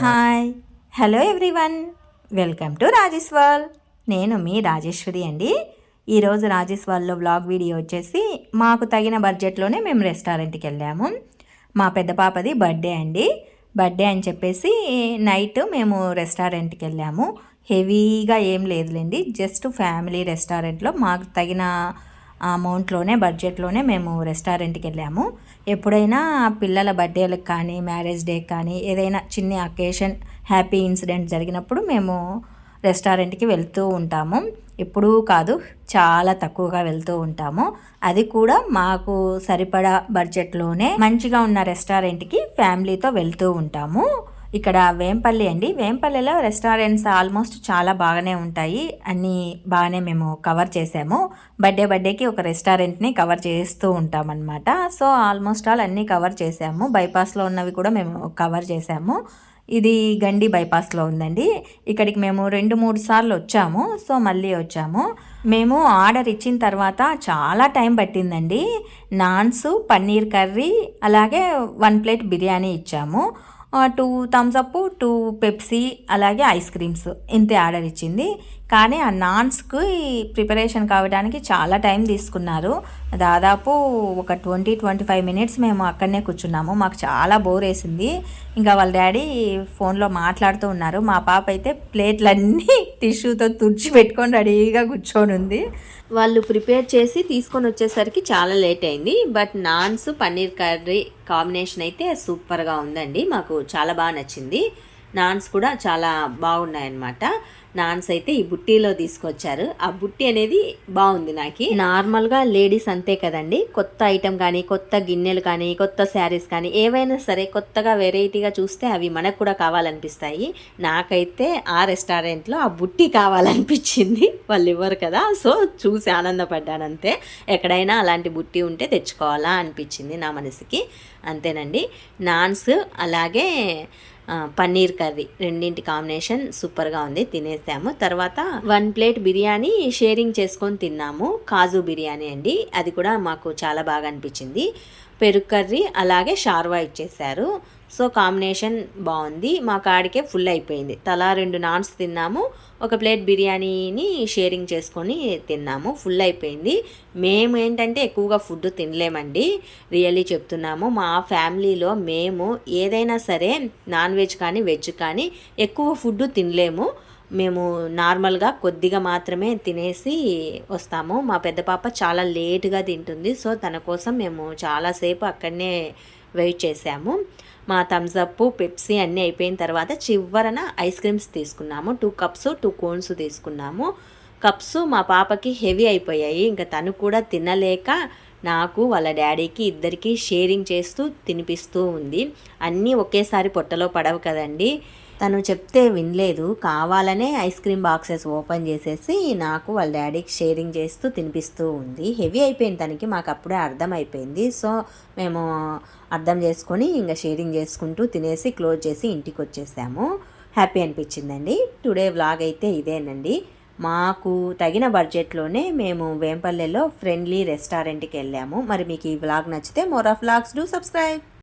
Hi. Hello everyone. Welcome to Rajesh world. నేను మీ రాజేశ్వరి అండి. ఈరోజు రాజేష్ వరల్డ్లో బ్లాగ్ వీడియో వచ్చేసి మాకు తగిన బడ్జెట్లోనే మేము రెస్టారెంట్కి వెళ్ళాము. మా పెద్ద పాపది బర్త్డే అండి. బర్త్డే అని చెప్పేసి నైట్ మేము రెస్టారెంట్కి వెళ్ళాము. హెవీగా ఏం లేదులేండి. జస్ట్ ఫ్యామిలీ రెస్టారెంట్లో మాకు తగిన ఆ అమౌంట్లోనే బడ్జెట్లోనే మేము రెస్టారెంట్కి వెళ్ళాము. ఎప్పుడైనా పిల్లల బర్త్డేలకు కానీ మ్యారేజ్ డే కానీ ఏదైనా చిన్న అకేషన్ హ్యాపీ ఇన్సిడెంట్ జరిగినప్పుడు మేము రెస్టారెంట్కి వెళ్తూ ఉంటాము. ఎప్పుడూ కాదు చాలా తక్కువగా వెళ్తూ ఉంటాము. అది కూడా మాకు సరిపడా బడ్జెట్లోనే మంచిగా ఉన్న రెస్టారెంట్కి ఫ్యామిలీతో వెళ్తూ ఉంటాము. ఇక్కడ వేంపల్లి అండి. వేంపల్లిలో రెస్టారెంట్స్ ఆల్మోస్ట్ చాలా బాగానే ఉంటాయి. అన్నీ బాగానే మేము కవర్ చేసాము. బర్త్డే బర్త్డేకి ఒక రెస్టారెంట్ని కవర్ చేస్తూ ఉంటామన్నమాట. సో ఆల్మోస్ట్ ఆల్ అన్నీ కవర్ చేసాము. బైపాస్లో ఉన్నవి కూడా మేము కవర్ చేసాము. ఇది గండి బైపాస్లో ఉందండి. ఇక్కడికి మేము రెండు మూడు సార్లు వచ్చాము. సో మళ్ళీ వచ్చాము. మేము ఆర్డర్ ఇచ్చిన తర్వాత చాలా టైం పట్టిందండి. నాన్స్ పన్నీర్ కర్రీ అలాగే వన్ ప్లేట్ బిర్యానీ ఇచ్చాము. Two Thums Up two Pepsi అలాగే ఐస్ క్రీమ్స్ ఇంతే ఆర్డర్ ఇచ్చింది. కానీ ఆ నాన్స్కి ప్రిపరేషన్ కావడానికి చాలా టైం తీసుకున్నారు. దాదాపు ఒక ట్వంటీ ట్వంటీ ఫైవ్ మినిట్స్ మేము అక్కడనే కూర్చున్నాము. మాకు చాలా బోర్ వేసింది. ఇంకా వాళ్ళ డాడీ ఫోన్లో మాట్లాడుతూ ఉన్నారు. మా పాప అయితే ప్లేట్లన్నీ టిష్యూతో తుడిచి పెట్టుకొని రెడీగా కూర్చొని ఉంది. వాళ్ళు ప్రిపేర్ చేసి తీసుకొని వచ్చేసరికి చాలా లేట్ అయింది. But naans paneer curry combination అయితే సూపర్గా ఉందండి. మాకు చాలా బాగా నచ్చింది. నాన్స్ కూడా చాలా బాగున్నాయన్నమాట. నాన్స్ అయితే ఈ బుట్టీలో తీసుకొచ్చారు. ఆ బుట్టి అనేది బాగుంది నాకు. నార్మల్గా లేడీస్ అంతే కదండి. కొత్త ఐటెం కానీ కొత్త గిన్నెలు కానీ కొత్త శారీస్ కానీ ఏవైనా సరే కొత్తగా వెరైటీగా చూస్తే అవి మనకు కూడా కావాలనిపిస్తాయి. నాకైతే ఆ రెస్టారెంట్లో ఆ బుట్టి కావాలనిపించింది. వాళ్ళు ఇవ్వరు కదా. సో చూసి ఆనందపడ్డానంతే ఎక్కడైనా అలాంటి బుట్టి ఉంటే తెచ్చుకోవాలా అనిపించింది నా మనసుకి. అంతేనండి. నాన్స్ అలాగే పన్నీర్ కర్రీ రెండింటి కాంబినేషన్ సూపర్గా ఉంది. తినేసాము. తర్వాత వన్ ప్లేట్ బిర్యానీ షేరింగ్ చేసుకొని తిన్నాము. కాజు బిర్యానీ అండి. అది కూడా మాకు చాలా బాగా అనిపించింది. పెరుగు కర్రీ అలాగే షార్వా ఇచ్చేసారు సో కాంబినేషన్ బాగుంది. మా కాడికే ఫుల్ అయిపోయింది. తలా రెండు నాన్స్ తిన్నాము. ఒక ప్లేట్ బిర్యానీని షేరింగ్ చేసుకొని తిన్నాము. ఫుల్ అయిపోయింది. మేము ఏంటంటే ఎక్కువగా ఫుడ్ తినలేమండి. రియల్లీ చెప్తున్నాము. మా ఫ్యామిలీలో మేము ఏదైనా సరే నాన్ వెజ్ కానీ వెజ్ కానీ ఎక్కువ ఫుడ్ తినలేము. మేము నార్మల్గా కొద్దిగా మాత్రమే తినేసి వస్తాము. మా పెద్ద పాప చాలా లేటుగా తింటుంది. సో తన కోసం మేము చాలాసేపు అక్కడనే వెయిట్ చేసాము. మా థమ్స్ అప్ పెప్సీ అన్నీ అయిపోయిన తర్వాత చివరన ఐస్ క్రీమ్స్ తీసుకున్నాము. టూ కప్స్ టూ కోన్స్ తీసుకున్నాము. కప్స్ మా పాపకి హెవీ అయిపోయాయి. ఇంకా తను కూడా తినలేక నాకు వాళ్ళ డాడీకి ఇద్దరికి షేరింగ్ చేస్తూ తినిపిస్తూ ఉంది. అన్నీ ఒకేసారి పొట్టలో పడవు కదండి. తను చెప్తే వినలేదు. కావాలనే ఐస్ క్రీమ్ బాక్సెస్ ఓపెన్ చేసేసి నాకు వాళ్ళ డాడీకి షేరింగ్ చేస్తూ తినిపిస్తూ ఉంది. హెవీ అయిపోయింది తనకి. మాకు అప్పుడే అర్థం అయిపోయింది. సో మేము అర్థం చేసుకొని ఇంకా షేరింగ్ చేసుకుంటూ తినేసి క్లోజ్ చేసి ఇంటికి వచ్చేసాము. హ్యాపీ అనిపించిందండి. టుడే వ్లాగ్ అయితే ఇదేనండి. మాకు తగిన బడ్జెట్లోనే మేము వేంపల్లెలో ఫ్రెండ్లీ రెస్టారెంట్కి వెళ్ళాము. మరి మీకు ఈ వ్లాగ్ నచ్చితే more of vlogs do subscribe.